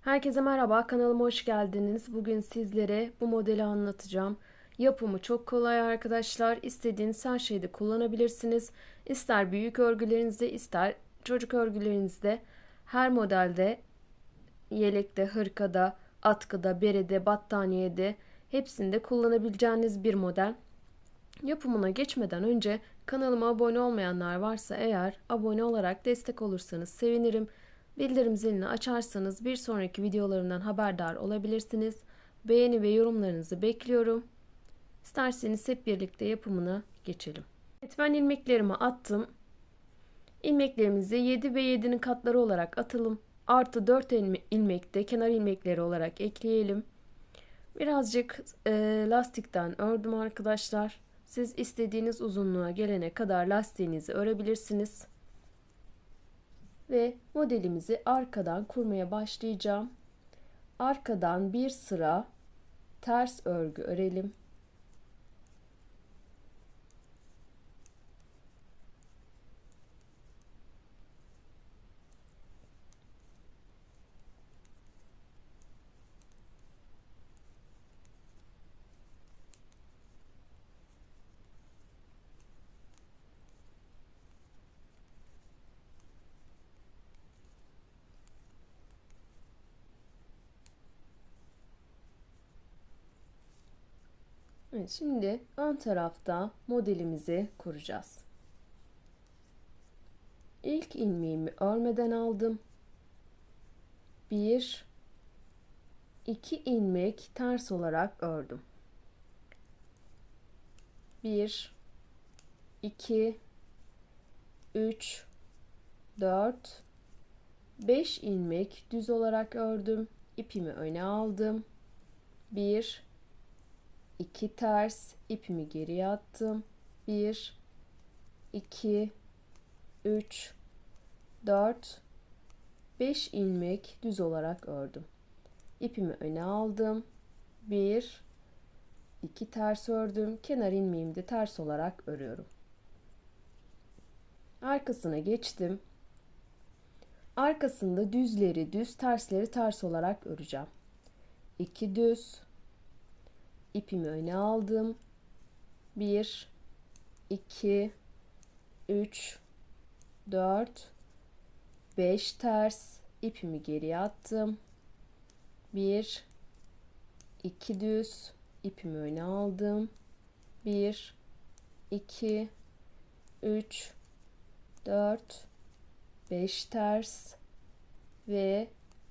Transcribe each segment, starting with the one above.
Herkese merhaba, kanalıma hoş geldiniz. Bugün sizlere bu modeli anlatacağım. Yapımı çok kolay arkadaşlar. İstediğiniz her şeyde kullanabilirsiniz. İster büyük örgülerinizde, ister çocuk örgülerinizde, her modelde, yelekte, hırkada, atkıda, berede, battaniyede hepsinde kullanabileceğiniz bir model. Yapımına geçmeden önce kanalıma abone olmayanlar varsa eğer abone olarak destek olursanız sevinirim. Bildirim zilini açarsanız bir sonraki videolarımdan haberdar olabilirsiniz. Beğeni ve yorumlarınızı bekliyorum. İsterseniz hep birlikte yapımına geçelim. Evet ben ilmeklerimi attım. İlmeklerimizi 7 ve 7'nin katları olarak atalım. Artı 4 ilmek de kenar ilmekleri olarak ekleyelim. Birazcık e, lastikten ördüm arkadaşlar. Siz istediğiniz uzunluğa gelene kadar lastiğinizi örebilirsiniz. Ve modelimizi arkadan kurmaya başlayacağım. Arkadan bir sıra ters örgü örelim. Evet, şimdi ön tarafta modelimizi kuracağız. İlk ilmeğimi örmeden aldım. Bir, iki ilmek ters olarak ördüm. Bir, iki, üç, dört, beş ilmek düz olarak ördüm. İpimi öne aldım. Bir, 2 ters ipimi geriye attım. 1 2 3 4 5 ilmek düz olarak ördüm. İpimi öne aldım. 1 2 ters ördüm. Kenar ilmeğimi de ters olarak örüyorum. Arkasına geçtim. Arkasında düzleri düz, tersleri ters olarak öreceğim. 2 düz, ipimi öne aldım. 1 2 3 4 5 ters ipimi geriye attım. 1 2 düz ipimi öne aldım. 1 2 3 4 5 ters ve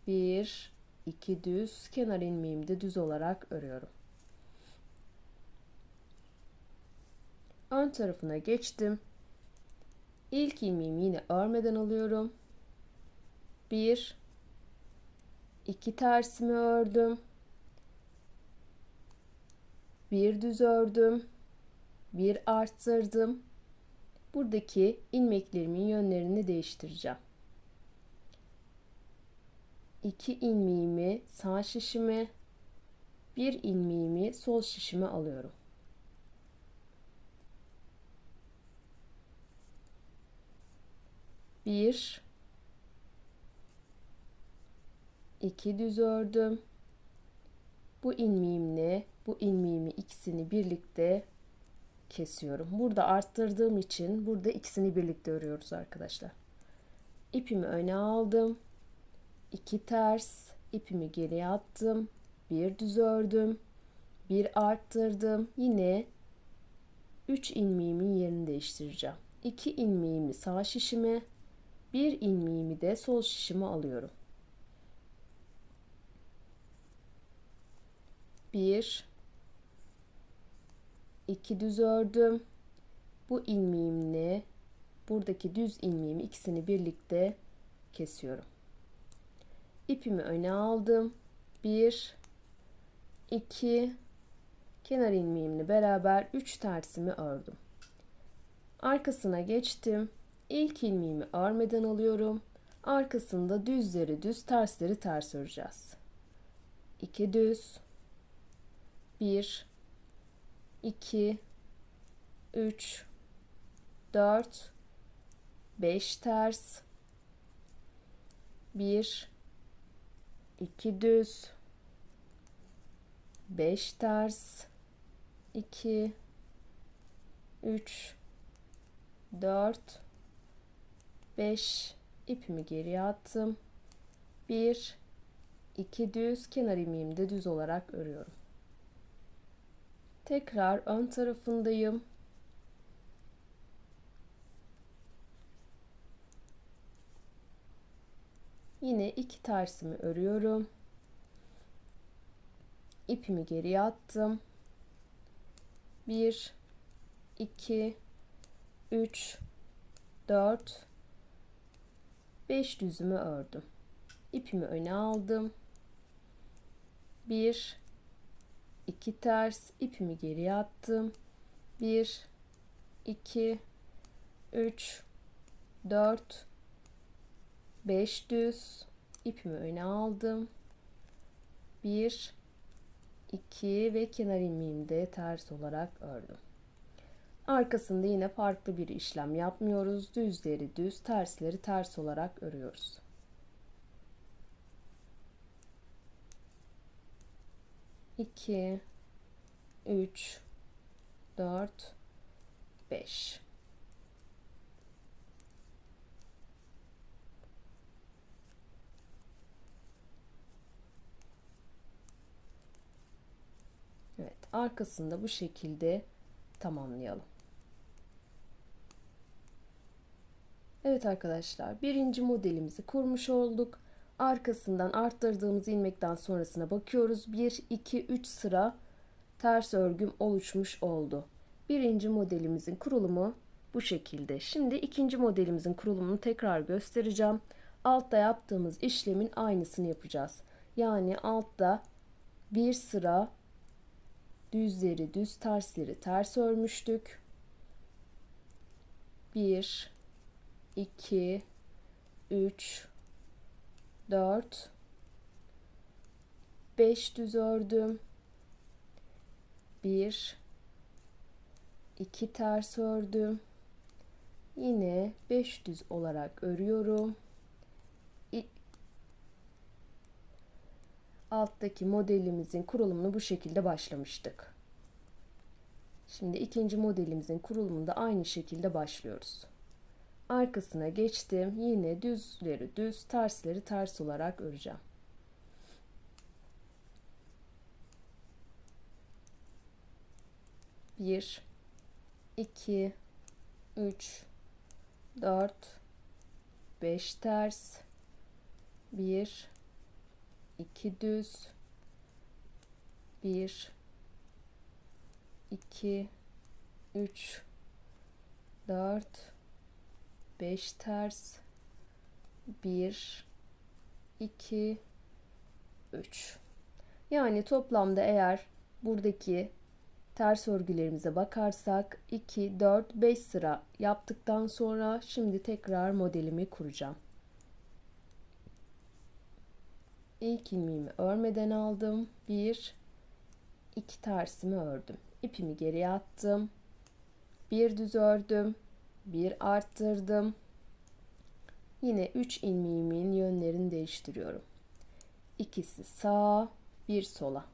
1 2 düz kenar ilmeğimi de düz olarak örüyorum. Ön tarafına geçtim. İlk ilmeğimi yine örmeden alıyorum. Bir, iki tersimi ördüm. Bir düz ördüm. Bir arttırdım. Buradaki ilmeklerimin yönlerini değiştireceğim. İki ilmeğimi sağ şişime, bir ilmeğimi sol şişime alıyorum. Bir. İki düz ördüm. Bu ilmeğimle bu ilmeğimi ikisini birlikte kesiyorum. Burada arttırdığım için burada ikisini birlikte örüyoruz arkadaşlar. İpimi öne aldım. İki ters ipimi geriye attım. Bir düz ördüm. Bir arttırdım. Yine 3 ilmeğimin yerini değiştireceğim. 2 ilmeğimi sağ şişime bir ilmeğimi de sol şişime alıyorum. Bir, iki düz ördüm. Bu ilmeğimle buradaki düz ilmeğimi ikisini birlikte kesiyorum. İpimi öne aldım. Bir, iki, kenar ilmeğimle beraber üç tersimi ördüm. Arkasına geçtim. İlk ilmeğimi örmeden alıyorum. Arkasında düzleri düz, tersleri ters öreceğiz. 2 düz. 1 2 3 4 5 ters 1 2 düz 5 ters 2 3 4 5 ipimi geriye attım 1 2 düz kenar ilmeğimi de düz olarak örüyorum tekrar ön tarafındayım Yine iki tersimi örüyorum. İpimi geriye attım. 1 2 3 4 5 düzümü ördüm. İpimi öne aldım. 1 2 ters ipimi geriye attım. 1 2 3 4 5 düz ipimi öne aldım. 1 2 ve kenar ilmeğimi de ters olarak ördüm. Arkasında yine farklı bir işlem yapmıyoruz. Düzleri düz, tersleri ters olarak örüyoruz. İki, üç, dört, beş. Evet, arkasında bu şekilde tamamlayalım. Evet arkadaşlar, birinci modelimizi kurmuş olduk. Arkasından arttırdığımız ilmekten sonrasına bakıyoruz. 1 2 3 sıra ters örgüm oluşmuş oldu. Birinci modelimizin kurulumu bu şekilde. Şimdi ikinci modelimizin kurulumunu tekrar göstereceğim. Altta yaptığımız işlemin aynısını yapacağız. Yani altta bir sıra düzleri düz tersleri ters örmüştük. 1 2 3 4 5 düz ördüm. 1 2 ters ördüm. Yine 5 düz olarak örüyorum. alttaki modelimizin kurulumunu bu şekilde başlamıştık. Şimdi ikinci modelimizin kurulumunda aynı şekilde başlıyoruz. Arkasına geçtim. Yine düzleri düz, tersleri ters olarak öreceğim. Bir, iki, üç, dört, beş ters, bir, 2 düz 1 2 3 4 5 ters 1 2 3 yani toplamda eğer buradaki ters örgülerimize bakarsak 2 4 5 sıra yaptıktan sonra şimdi tekrar modelimi kuracağım ilk ilmeğimi örmeden aldım. Bir, iki tersimi ördüm. İpimi geriye attım. Bir düz ördüm. Bir arttırdım. Yine üç ilmeğimin yönlerini değiştiriyorum. İkisi sağa, bir sola.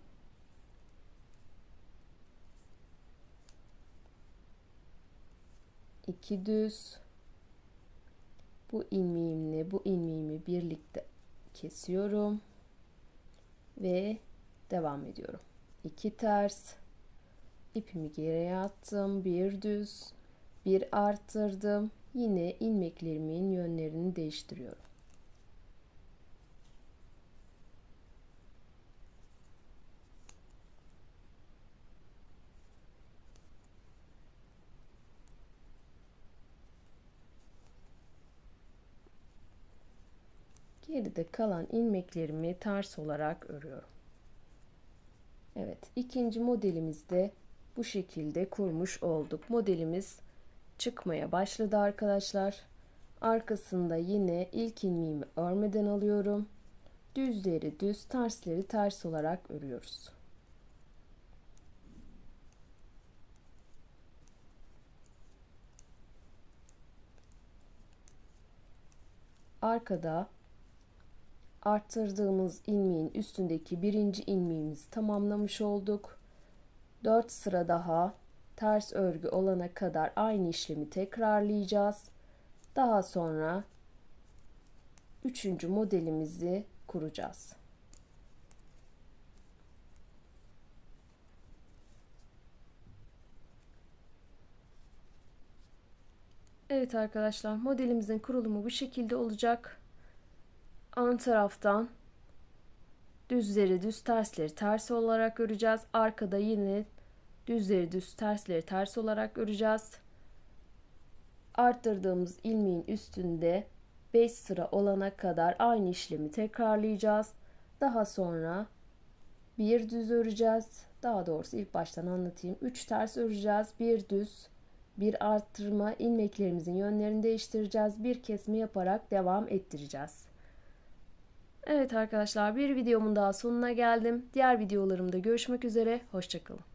İki düz. Bu ilmeğimle bu ilmeğimi birlikte kesiyorum ve devam ediyorum. 2 ters ipimi geriye attım. Bir düz, bir arttırdım. Yine ilmeklerimin yönlerini değiştiriyorum. Geride kalan ilmeklerimi ters olarak örüyorum. Evet, ikinci modelimizde bu şekilde kurmuş olduk. Modelimiz çıkmaya başladı arkadaşlar. Arkasında yine ilk ilmeğimi örmeden alıyorum. Düzleri düz, tersleri ters olarak örüyoruz. Arkada arttırdığımız ilmeğin üstündeki birinci ilmeğimizi tamamlamış olduk. 4 sıra daha ters örgü olana kadar aynı işlemi tekrarlayacağız. Daha sonra üçüncü modelimizi kuracağız. Evet arkadaşlar modelimizin kurulumu bu şekilde olacak. Ön taraftan düzleri düz tersleri ters olarak öreceğiz. Arkada yine düzleri düz tersleri ters olarak öreceğiz. Arttırdığımız ilmeğin üstünde 5 sıra olana kadar aynı işlemi tekrarlayacağız. Daha sonra bir düz öreceğiz. Daha doğrusu ilk baştan anlatayım. 3 ters öreceğiz. Bir düz, bir arttırma ilmeklerimizin yönlerini değiştireceğiz. Bir kesme yaparak devam ettireceğiz. Evet arkadaşlar bir videomun daha sonuna geldim. Diğer videolarımda görüşmek üzere. Hoşçakalın.